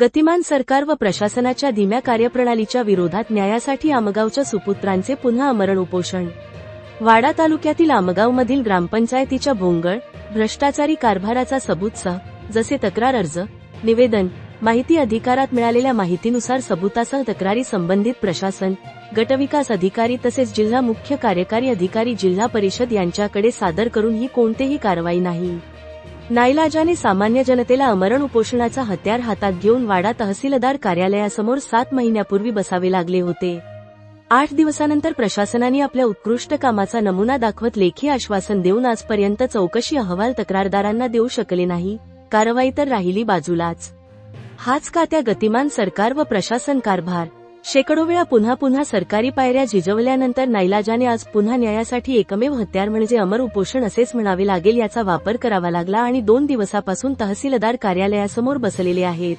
गतिमान सरकार व प्रशासनाच्या धीम्या कार्यप्रणालीच्या विरोधात न्यायासाठी आमगावच्या सुपुत्रांचे पुन्हा अमरण उपोषण. वाडा तालुक्यातील आमगावमधील ग्रामपंचायतीच्या भोंगळ भ्रष्टाचारी कारभाराचा सबूतसह जसे तक्रार अर्ज निवेदन माहिती अधिकारात मिळालेल्या माहितीनुसार सबुतासह तक्रारी संबंधित प्रशासन गटविकास अधिकारी तसेच जिल्हा मुख्य कार्यकारी अधिकारी जिल्हा परिषद यांच्याकडे सादर करून ही कोणतेही कारवाई नाही. नाईलाजाने सामान्य जनतेला अमरण उपोषणाचा हत्यार हातात घेऊन वाडा तहसीलदार कार्यालयासमोर सात महिन्यापूर्वी बसावे लागले होते. आठ दिवसानंतर प्रशासनाने आपल्या उत्कृष्ट कामाचा नमुना दाखवत लेखी आश्वासन देऊन आजपर्यंत चौकशी अहवाल तक्रारदारांना देऊ शकले नाही. कारवाई तर राहिली बाजूलाच. हाच का त्या गतिमान सरकार व प्रशासन कारभार? शेकडो वेळा पुन्हा पुन्हा सरकारी पायऱ्या झिजवल्यानंतर नाईलाजाने आज पुन्हा न्यायासाठी एकमेव हत्यार म्हणजे अमर उपोषण असेच म्हणावे लागेल याचा वापर करावा लागला आणि दोन दिवसापासून तहसीलदार कार्यालयासमोर बसलेले आहेत.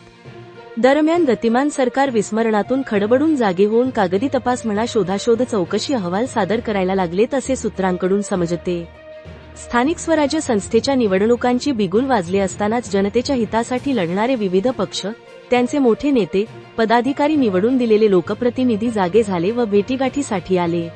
दरम्यान गतिमान सरकार विस्मरणातून खडबडून जागे होऊन कागदी तपास म्हणा शोधाशोध चौकशी अहवाल सादर करायला लागलेत असे सूत्रांकडून समजते. स्थानिक स्वराज्य संस्थेच्या निवडणुकांची बिगुल वाजली असतानाच जनतेच्या हितासाठी लढणारे विविध पक्ष त्यांचे मोठे नेते पदाधिकारी निवडून दिलेले लोकप्रतिनिधी जागे झाले व भेटीगाठीसाठी आले.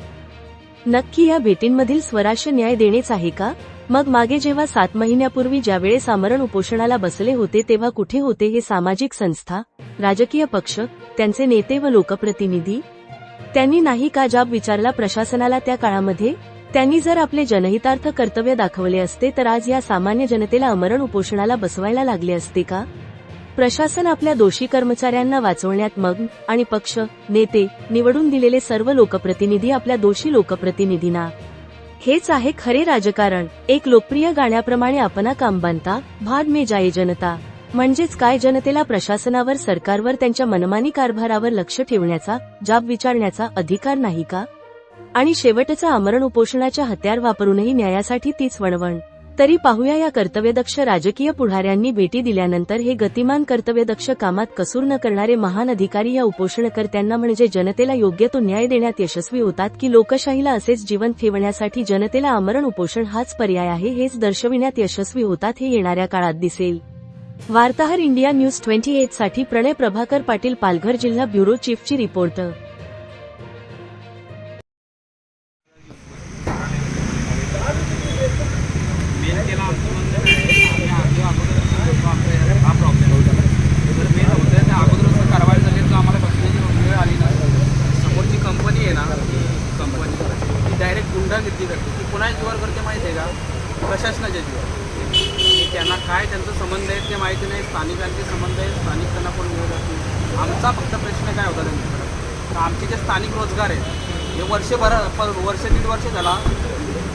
नक्की या भेटींमधील स्वराज्य न्याय देणेच आहे का? मग मागे जेव्हा सात महिन्यापूर्वी ज्यावेळेस आमरण उपोषणाला बसले होते तेव्हा कुठे होते हे सामाजिक संस्था राजकीय पक्ष त्यांचे नेते व लोकप्रतिनिधी? त्यांनी नाही का जाब विचारला प्रशासनाला त्या काळामध्ये? त्यांनी जर आपले जनहितार्थ कर्तव्य दाखवले असते तर आज या सामान्य जनतेला अमरण उपोषणाला बसवायला लागले असते का? प्रशासन आपल्या दोषी कर्मचाऱ्यांना वाचवण्यात मग्न आणि पक्ष नेते निवडून दिलेले सर्व लोकप्रतिनिधी आपल्या दोषी लोकप्रतिनिधींना. हेच आहे खरे राजकारण. एक लोकप्रिय गाण्याप्रमाणे आपणा काम बनता भाग मे जाये जनता. म्हणजेच काय जनतेला प्रशासनावर सरकारवर त्यांच्या मनमानी कारभारावर लक्ष ठेवण्याचा जाब विचारण्याचा अधिकार नाही का? आणि शेवटचा आमरण उपोषणाच्या हत्यार वापरूनही न्यायासाठी तीच वणवण. तरी पाहूया या कर्तव्यदक्ष राजकीय पुढाऱ्यांनी भेटी दिल्यानंतर हे गतिमान कर्तव्यदक्ष कामात कसूर न करणारे महान अधिकारी या उपोषणकर्त्यांना म्हणजे जनतेला योग्य तो न्याय देण्यात यशस्वी होतात की लोकशाहीला असेच जीवन ठेवण्यासाठी जनतेला आमरण उपोषण हाच पर्याय आहे हेच दर्शविण्यात यशस्वी होतात हे येणाऱ्या काळात दिसेल. वार्ताहर इंडिया न्यूज ट्वेंटी एटसाठी प्रणय प्रभाकर पाटील पालघर जिल्हा ब्युरो चीफची रिपोर्ट मेन केला आमचं म्हणणं आहे आम्ही आधी अगोदर आपल्या हा प्रॉब्लेम होता तर मेन होतं त्या अगोदर असं कारवाई झाली तर आम्हाला बसण्याची वेळ आली नाही समोरची कंपनी आहे ना ती कंपनी ती डायरेक्ट गुंडागिरी करते ती कुणा जीवावर करते माहिती आहे का प्रशासनाच्या जीवावर की त्यांना काय त्यांचा संबंध आहे ते माहिती नाही स्थानिकांचे संबंध आहे स्थानिक त्यांना कोण मिळत नाही. आमचा फक्त प्रश्न काय होता त्यांच्याकडे तर आमचे जे स्थानिक रोजगार आहेत हे वर्षभर वर्ष दीड वर्ष झाला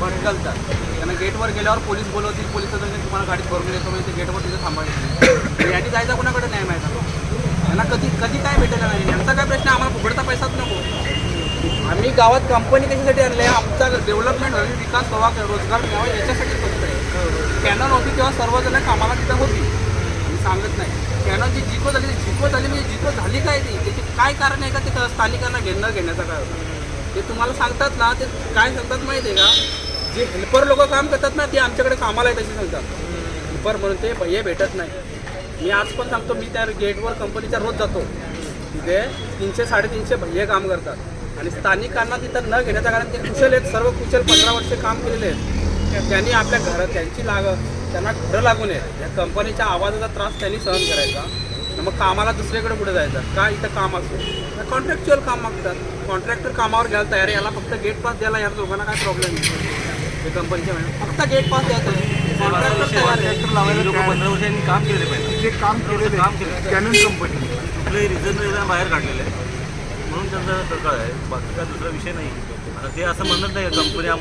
भटकलतात. त्यांना गेटवर गेल्यावर पोलीस बोलवतील पोलीस तुम्हाला गाडीत भरून येतो म्हणजे ते गेटवर तिथे थांबायचं यांनी जायचा कोणाकडे नाही माहिती त्यांना कधी कधी काय भेटेल नाही. यांचा काय प्रश्न आम्हाला फुकटचा पैसाच नको. आम्ही गावात कंपनी कशासाठी आणले आमचा डेव्हलपमेंट होईल विकास व्हावा रोजगार मिळावा याच्यासाठी फक्त होती तेव्हा सर्वजण कामाला तिथं होती. मी सांगत नाही. कॅननची जिको झाली जिको झाली म्हणजे जिको झाली काय ती त्याची काय कारण आहे का ते स्थानिकांना घेणं घेण्याचं काय होतं? ते तुम्हाला सांगतात ना ते काय सांगतात माहिती आहे का? जे हेल्पर लोक काम करतात ना ते आमच्याकडे कामाला आहे तसे सांगतात. हेल्पर म्हणून ते हे भेटत नाही. मी आज पण सांगतो मी त्या गेटवर कंपनीच्या रोज जातो. तिथे तीनशे साडेतीनशे भैया काम करतात. आणि स्थानिकांना तिथं न घेण्याचं कारण ते कुशल आहेत. सर्व कुशल पंधरा वर्षे काम केलेले आहेत. त्यांनी आपल्या घरात त्यांची लाग त्यांना घरं लागून आहेत या कंपनीच्या आवाजाचा त्रास त्यांनी सहन करायचा. मग कामाला दुसरीकडे कुठे जायचं. का इथं काम असो? कॉन्ट्रॅक्च्युअल काम मागतात. कॉन्ट्रॅक्टर कामावर घ्यायला तयार आहे. याला फक्त गेट पास द्यायला या दोघांना काय प्रॉब्लेम नाही. कंपनीच्या फक्त गेट पास द्यायचं पंधरा वर्षांनी काम केले पाहिजे. जे काम केलेलं काम केलं कॅनन कंपनी कुठलंही रिझन बाहेर काढलेलं आहे. म्हणून त्यांचा तक्रार आहे. बाकी काय दुसरा विषय नाही. आता ते असं म्हणत नाही कंपनी आम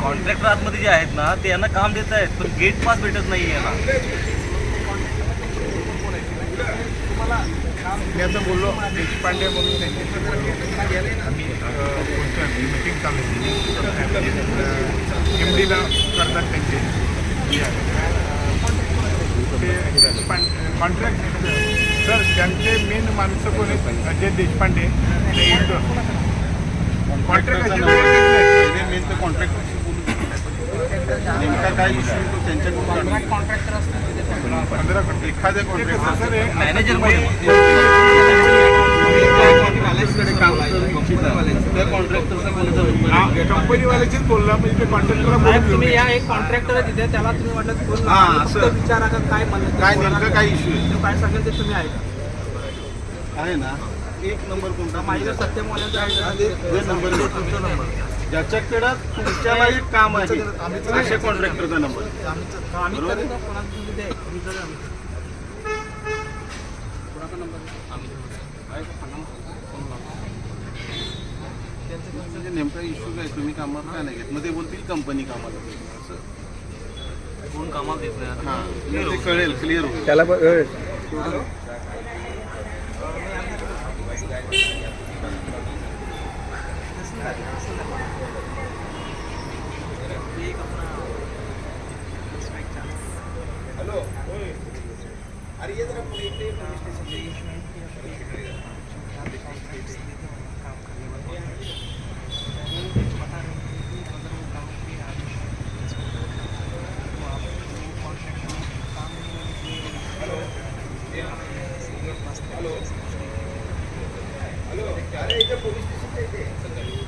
कॉन्ट्रॅक्टर आतमध्ये जे आहेत ना ते यांना काम देत आहेत पण गेट पास भेटत नाही यांना. मी आता बोललो देशपांडे म्हणून त्यांची मिटिंग चालू एम डीला करतात त्यांचे. कॉन्ट्रॅक्ट सर त्यांचे मेन माणसं कोण आहेत? अजय देशपांडे कॉन्ट्रॅक्ट मेन तर बोलू नेमका काय इश्यू तो त्यांच्याकडून कॉन्ट्रॅक्टर असतील एखाद्या कंपनीवाल्याचीच बोलला म्हणजे ते कॉन्ट्रॅक्टरला तुम्ही. या. एक कॉन्ट्रॅक्टर आहे तिथे त्याला तुम्ही म्हटलं हा. विचारा का काय म्हणलं काय नेमकं काय इश्यू आहे? काय सांगेल ते तुम्ही ऐका. आहे ना? एक नंबर कोणता माझ्या सत्यमोल्यांचा नंबर आहे. तुमचा नंबर. ज्याच्याकडे तुमच्याला एक काम आहे. अशा कॉन्ट्रॅक्टरचा नंबर आम्ही बरोबर? म्हणजे नेमका इश्यू काय? तुम्ही कामावर काय नाही घेत? मग ते बोलतील कंपनी कामाला. असं. कोण कामाला देत नाही हां मग ते कळेल क्लिअर होईल. त्याला हेलो अरे ये तरफ मुनीटे पुलिस स्टेशन से काम करने वाले बता रहे हैं हेलो हेलो अरे इधर पुलिस स्टेशन से